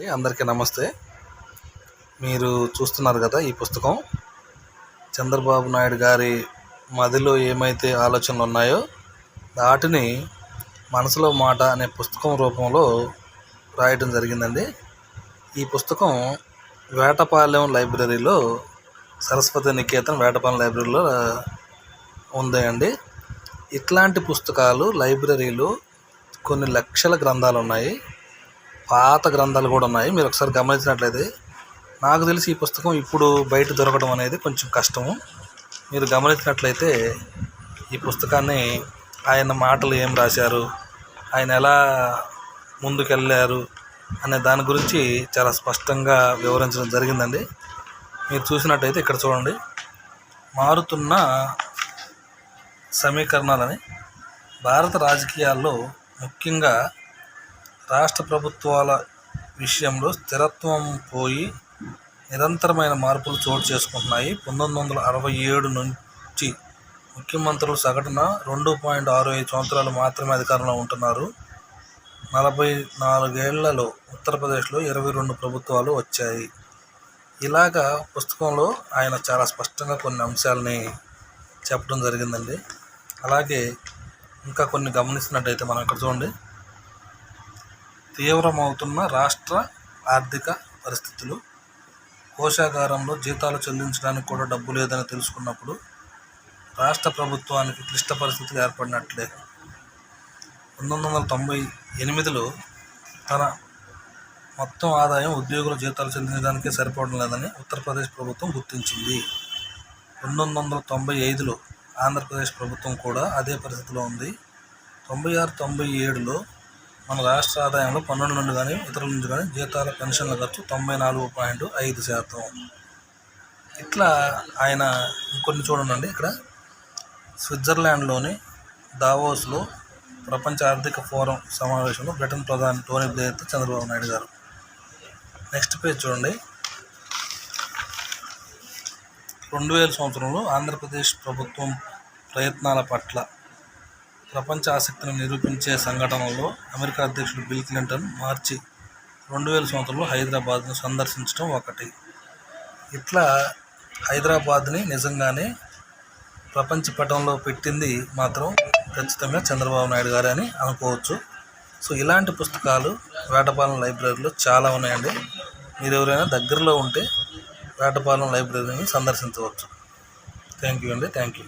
అందరికీ నమస్తే. మీరు చూస్తున్నారు కదా ఈ పుస్తకం. చంద్రబాబు నాయుడు గారి మదిలో ఏమైతే ఆలోచనలు ఉన్నాయో వాటిని మనసులో మాట అనే పుస్తకం రూపంలో రాయటం జరిగిందండి. ఈ పుస్తకం వేటపాలెం లైబ్రరీలో సరస్వతి నికేతన్ వేటపాలెం లైబ్రరీలో ఉందండి. ఇట్లాంటి పుస్తకాలు లైబ్రరీలో కొన్ని లక్షల గ్రంథాలు ఉన్నాయి. పాత గ్రంథాలు కూడా ఉన్నాయి. మీరు ఒకసారి గమనించినట్లయితే నాకు తెలిసి ఈ పుస్తకం ఇప్పుడు బయట దొరకడం అనేది కొంచెం కష్టము. మీరు గమనించినట్లయితే ఈ పుస్తకాన్ని ఆయన మాటలు ఏం రాశారు? ఆయన ఎలా ముందుకెళ్ళారు? అనే దాని గురించి చాలా స్పష్టంగా వివరించడం జరిగిందండి. మీరు చూసినట్టయితే ఇక్కడ చూడండి. మారుతున్న సమీకరణాలని భారత రాజకీయాల్లో ముఖ్యంగా రాష్ట్ర ప్రభుత్వాల విషయంలో స్థిరత్వం పోయి నిరంతరమైన మార్పులు చోటు చేసుకుంటున్నాయి. పంతొమ్మిది వందల అరవై ఏడు నుంచి ముఖ్యమంత్రులు సగటున రెండు పాయింట్ ఆరు ఐదు సంవత్సరాలు మాత్రమే అధికారంలో ఉంటున్నారు. నలభై నాలుగేళ్ళలో ఉత్తరప్రదేశ్లో ఇరవై రెండు ప్రభుత్వాలు వచ్చాయి. ఇలాగా పుస్తకంలో ఆయన చాలా స్పష్టంగా కొన్ని అంశాలని చెప్పడం జరిగిందండి. అలాగే ఇంకా కొన్ని గమనిస్తున్నట్టయితే మనం ఇక్కడ చూడండి. తీవ్రమవుతున్న రాష్ట్ర ఆర్థిక పరిస్థితులు. కోశాగారంలో జీతాలు చెల్లించడానికి కూడా డబ్బు లేదని తెలుసుకున్నప్పుడు రాష్ట్ర ప్రభుత్వానికి క్లిష్ట పరిస్థితులు ఏర్పడినట్లే. పంతొమ్మిది వందల తొంభై ఎనిమిదిలో తన మొత్తం ఆదాయం ఉద్యోగుల జీతాలు చెల్లించడానికే సరిపోవడం లేదని ఉత్తరప్రదేశ్ ప్రభుత్వం గుర్తించింది. పంతొమ్మిది వందల తొంభై ఐదులో ఆంధ్రప్రదేశ్ ప్రభుత్వం కూడా అదే పరిస్థితిలో ఉంది. తొంభై ఆరు తొంభై ఏడులో మన రాష్ట్ర ఆదాయంలో పన్నుల నుండి కానీ ఇతరుల నుంచి కానీ జీతాల పెన్షన్ల ఖర్చు తొంభై నాలుగు పాయింట్ ఐదు శాతం. ఇట్లా ఆయన ఇంకొన్ని చూడండి ఇక్కడ. స్విట్జర్లాండ్లోని దావోస్లో ప్రపంచ ఆర్థిక ఫోరం సమావేశంలో బ్రిటన్ ప్రధాని టోనీ బ్లేయర్తో చంద్రబాబు నాయుడు గారు. నెక్స్ట్ పేజ్ చూడండి. రెండు వేల సంవత్సరంలో ఆంధ్రప్రదేశ్ ప్రభుత్వం ప్రయత్నాల పట్ల ప్రపంచ ఆసక్తిని నిరూపించే సంఘటనలో అమెరికా అధ్యక్షుడు బిల్ క్లింటన్ మార్చి రెండు వేల సంవత్సరంలో హైదరాబాద్ను సందర్శించడం ఒకటి. ఇట్లా హైదరాబాద్ని నిజంగానే ప్రపంచ పటంలో పెట్టింది మాత్రం ఖచ్చితంగా చంద్రబాబు నాయుడు గారు అని అనుకోవచ్చు. సో ఇలాంటి పుస్తకాలు వేటపాలెం లైబ్రరీలో చాలా ఉన్నాయండి. మీరు ఎవరైనా దగ్గరలో ఉంటే వేటపాలెం లైబ్రరీని సందర్శించవచ్చు. థ్యాంక్ యూ అండి. Thank you